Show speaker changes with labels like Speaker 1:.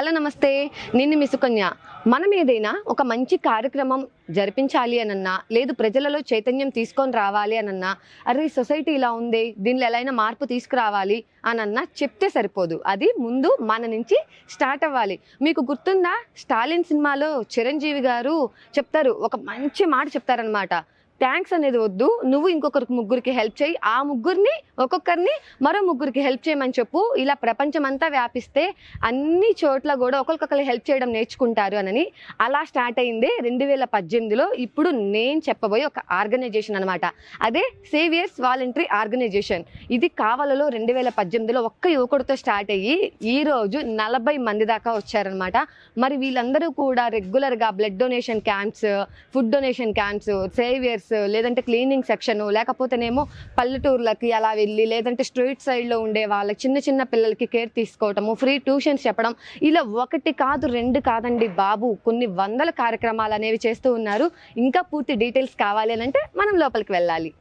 Speaker 1: Hello నమస్తే నిన్ను మీ సుకన్య. మనం ఏదైనా ఒక మంచి కార్యక్రమం జరిపించాలి అనన్నా లేదు ప్రజలలో చైతన్యం తీసుకొని రావాలి అనన్నా అరే సొసైటీ ఇలా ఉంది దీనిలో ఎలా అయినా మార్పు తీసుకురావాలి అనన్నా చెప్తే సరిపోదు. అది ముందు మన నుంచి స్టార్ట్ అవ్వాలి. మీకు గుర్తుందా? స్టాలిన్ సినిమాలో చిరంజీవి గారు చెప్తారు ఒక మంచి మాట చెప్తారనమాట. థ్యాంక్స్ అనేది వద్దు. నువ్వు ఇంకొకరికి ముగ్గురికి హెల్ప్ చేయి. ఆ ముగ్గురిని ఒక్కొక్కరిని మరో ముగ్గురికి హెల్ప్ చేయమని చెప్పు. ఇలా ప్రపంచం అంతా వ్యాపిస్తే అన్ని చోట్ల కూడా ఒకరికొకరు హెల్ప్ చేయడం నేర్చుకుంటారు అని అలా స్టార్ట్ అయింది రెండు వేల పద్దెనిమిదిలో. ఇప్పుడు నేను చెప్పబోయే ఒక ఆర్గనైజేషన్ అనమాట అదే సేవియర్స్ వాలంటరీ ఆర్గనైజేషన్ ఇది కావాలలో రెండు వేల పద్దెనిమిదిలో ఒక్క యువకుడితో స్టార్ట్ అయ్యి ఈ రోజు నలభై మంది దాకా వచ్చారనమాట మరి వీళ్ళందరూ కూడా రెగ్యులర్గా blood donation camps food donation camps saviours లేదంటే క్లీనింగ్ సెక్షన్ లేకపోతేనేమో పల్లెటూర్లకి అలా వెళ్ళి లేదంటే స్ట్రీట్ సైడ్లో ఉండే వాళ్ళకి చిన్న చిన్న పిల్లలకి కేర్ తీసుకోవటము ఫ్రీ ట్యూషన్స్ చెప్పడం ఇలా ఒకటి కాదు రెండు కాదండి బాబు. కొన్ని వందల కార్యక్రమాలు అనేవి చేస్తూ ఉన్నారు. ఇంకా పూర్తి డీటెయిల్స్ కావాలి అంటే మనం లోపలికి వెళ్ళాలి.